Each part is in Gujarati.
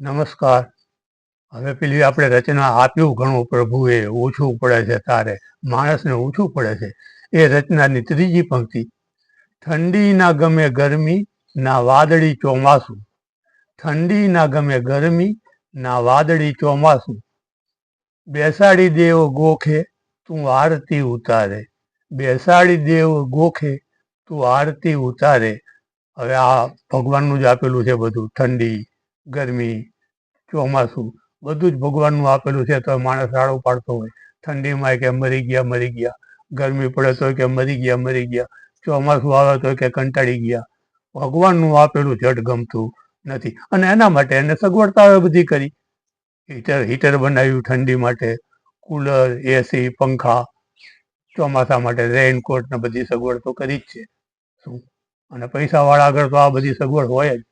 નમસ્કાર. હવે પેલી આપણે રચના આપ્યું ઘણું પ્રભુએ ઓછું પડે છે તારે. માણસને ઓછું પડે છે. એ રચનાની ત્રીજી પંક્તિ. ઠંડી ના ગમે ગરમી, ના વાદળી ચોમાસું. ઠંડી ના ગમે ગરમી, ના વાદળી ચોમાસું. બેસાડી દેવ ગોખે, તું આરતી ઉતારે. બેસાડી દેવ ગોખે, તું આરતી ઉતારે. હવે આ ભગવાનનું જ આપેલું છે બધું, ઠંડી. ગરમી ચોમાસું બધું જ ભગવાનનું આપેલું છે, તો માણસ રાડો પાડતો હોય. ઠંડીમાં કે મરી ગયા મરી ગયા. ગરમી પડે તો કે મરી ગયા મરી ગયા. ચોમાસું આવે તો કે કંટાળી ગયા. ભગવાનનું આપેલું જડ ગમતું નથી. અને એના માટે એને સગવડતા બધી કરી. હીટર હીટર બનાવ્યું ઠંડી માટે. કુલર એસી પંખા. ચોમાસા માટે રેઇનકોટ ને બધી સગવડ તો કરી જ છે. શું? અને પૈસાવાળા આગળ તો આ બધી સગવડ હોય જ.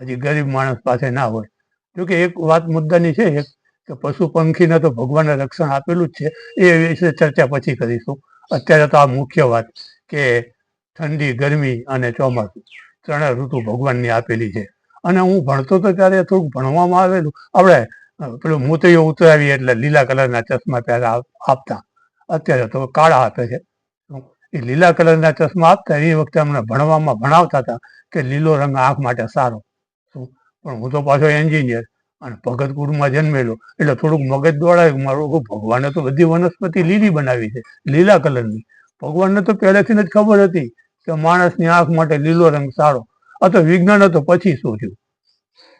હજી ગરીબ માણસ પાસે ના હોય. જોકે એક વાત મુદ્દાની છે એક, કે પશુ પંખીને તો ભગવાને રક્ષણ આપેલું જ છે, એ વિશે ચર્ચા પછી કરીશું. અત્યારે તો આ મુખ્ય વાત કે ઠંડી, ગરમી અને ચોમાસું ત્રણે ઋતુ ભગવાનની આપેલી છે. અને હું ભણતો તો ત્યારે થોડુંક ભણવામાં આવેલું. આપણે પેલું મોતૈયો ઉતરાવી એટલે લીલા કલરના ચશ્મા પહેલા આપતા. અત્યારે તો કાળા આપે છે. એ લીલા કલરના ચશ્મા આપતા, એ વખતે અમને ભણવામાં ભણાવતા હતા કે લીલો રંગ આંખ માટે સારો. પણ હું તો પાછો એન્જિનિયર અને ભગતપુરમાં જન્મેલો. એટલે થોડુંક મગજ દોડાયું મારું ભગવાને તો બધી વનસ્પતિ લીલી બનાવી છે, લીલા કલરની. ભગવાનને તો પહેલેથી જ ખબર હતી કે માણસની આંખ માટે લીલો રંગ સારો. આ તો વિજ્ઞાન તો પછી શોધ્યું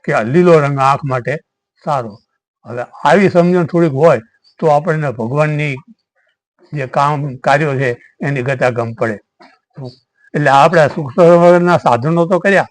કે આ લીલો રંગ આંખ માટે સારો. હવે આવી સમજણ થોડીક હોય તો આપણને ભગવાનની જે કામ કાર્યો છે એની ગતાગમ પડે. એટલે આપણે સુખ સાધનો તો કર્યા.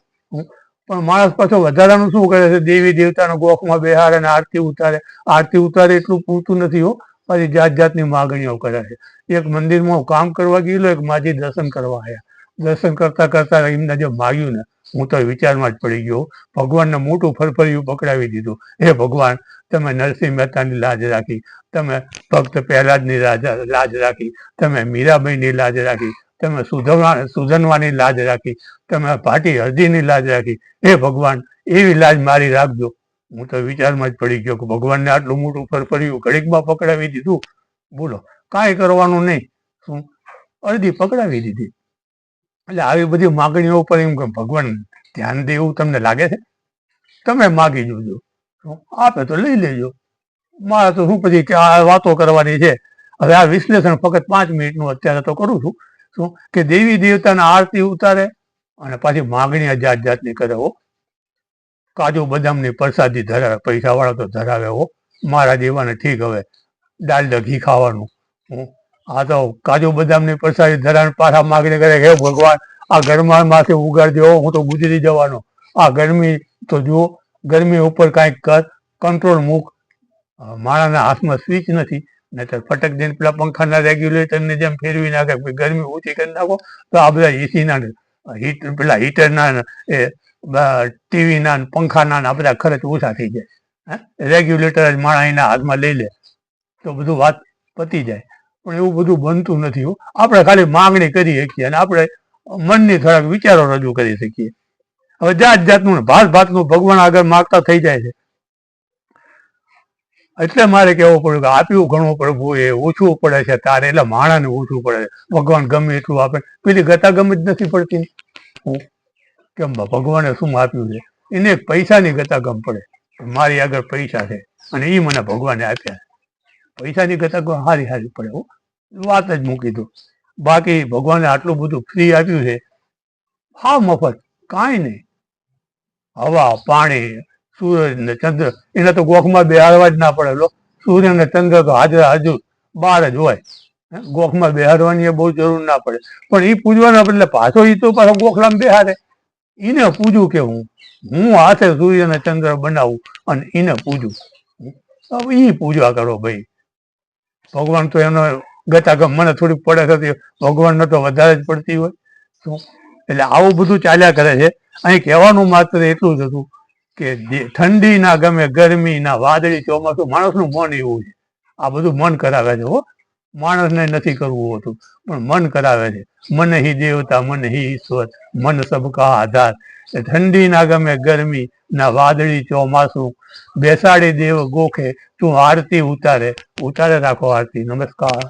પણ માણસ પાછો વધારાનું શું કરે છે? દેવી દેવતાનો ગોખમાં બેહાર અને આરતી ઉતારે. આરતી ઉતારે એટલું પૂરતું નથી હો. પછી જાત જાતની માગણીઓ કરે છે. એક મંદિરમાં કામ કરવા ગયેલો, એક માજી દર્શન કરવા આવ્યા દર્શન કરતા કરતા એમને જે માગ્યું ને, હું તો વિચારમાં જ પડી ગયો ભગવાનને મોટું ફરફરિયું પકડાવી દીધું. હે ભગવાન, તમે નરસિંહ મહેતાની લાજ રાખી. તમે ભક્ત પહેલાજની લાજ લાજ રાખી. તમે મીરાબાઈની લાજ રાખી. તમે સુધરવા સુધનવાની લાજ રાખી, તમે ભાટી હળદીની લાજ રાખી. હે ભગવાન, એવી લાજ મારી રાખજો. હું તો વિચારમાં જ પડી ગયો કે ભગવાનને આટલું મોટું ફરફરિયું ઘડીકમાં પકડાવી દીધું. બોલો, કાંઈ કરવાનું નહીં. શું? અડધી પકડાવી દીધી. એટલે આવી બધી માગણીઓ ઉપર એમ કે ભગવાન, ધ્યાન દે એવું તમને લાગે છે? તમે માગી જોજો. આપે તો લઈ લેજો. મારે તો શું પછી કે આ વાતો કરવાની છે? હવે આ વિશ્લેષણ ફક્ત પાંચ મિનિટનું અત્યારે તો કરું છું. શું? કે દેવી દેવતાના આરતી ઉતારે અને પાછી માગણી જાત જાતની કરે હો. કાજુ બદામની પ્રસાદી ધરાવે પૈસા વાળા તો ધરાવે હો. મારા દેવાને ઠીક હવે, દાલ ઘી ખાવાનું. હું, આ તો કાજુ બદામની પ્રસાદી ધરાવે પાછા માગણી કરે હે ભગવાન, આ ગરમા માથે ઉગાડજો હું તો ગુજરી જવાનો. આ ગરમી, તો જુઓ, ગરમી ઉપર કાંઈક કર, કંટ્રોલ મૂક. માણાના હાથમાં સ્વિચ નથી. નહીતર ફટક દઈને પેલા પંખાના રેગ્યુલેટરની જેમ ફેરવી નાખે ગરમી ઓછી કરી નાખો, તો આ બધા એસીના હીટ પેલા હીટરના એ ટીવીના પંખાના આ બધા ખર્ચ ઓછા થઈ જાય. રેગ્યુલેટર જ માણા એના હાથમાં લઈ લે, તો બધું વાત પતી જાય. પણ એવું બધું બનતું નથી આપણે ખાલી માંગણી કરી શકીએ અને આપણે મનની થોડાક વિચારો રજૂ કરી શકીએ. હવે જાત જાતનું ભાત ભાતનું ભગવાન આગળ માગતા થઈ જાય છે. એટલે મારે કહેવું પડ્યું કે આપ્યું ઘણું પ્રભુ એ ઓછું પડે છે તારે, એટલે માણાને ઓછું પડે છે. ભગવાન ગમે એટલું આપે. પેલી ગતા ગમે જ નથી પડતી. કેમ ભગવાને શું આપ્યું છે? એને પૈસાની ગતા ગમ પડે. મારી આગળ પૈસા છે અને એ મને ભગવાને આપ્યા પૈસાની ગતા ગમ હારી હારી પડે હો. વાત જ મૂકી દો. બાકી ભગવાને આટલું બધું ફ્રી આપ્યું છે. હા, મફત. કાંઈ નહીં. હવા, પાણી સૂરજ ને ચંદ્ર. એને તો ગોખમાં બેહાડવા જ ના પડેલો સૂર્ય ને ચંદ્ર તો હાજર હાજર બહાર જ હોય. ગોખમાં બેહાડવાની એ બહુ જરૂર ના પડે. પણ એ પૂજવાના બદલે પાછો એ તો પાછો ગોખલામાં બેહારે એને પૂજું કે હું? હું હાથે સૂર્ય ને ચંદ્ર બનાવું અને એને પૂજું. એ પૂજા કરો ભાઈ. ભગવાન તો એનો ગતાગમ મને થોડીક પડે થતી ભગવાનને તો વધારે જ પડતી હોય. એટલે આવું બધું ચાલ્યા કરે છે. અહીં કહેવાનું માત્ર એટલું જ હતું. કે ઠંડી ના ગમે ગરમી ના વાદળી ચોમાસું માણસનું મન એવું છે. આ બધું મન કરાવે છે હો. માણસને નથી કરવું હોતું, પણ મન કરાવે છે. મન હિ દેવતા, મન હી ઈશ્વર, મન સબકા આધાર. ઠંડી ના ગમે ગરમી ના વાદળી ચોમાસું બેસાડી દેવ ગોખે, તું આરતી ઉતારે ઉતારે રાખો આરતી. નમસ્કાર.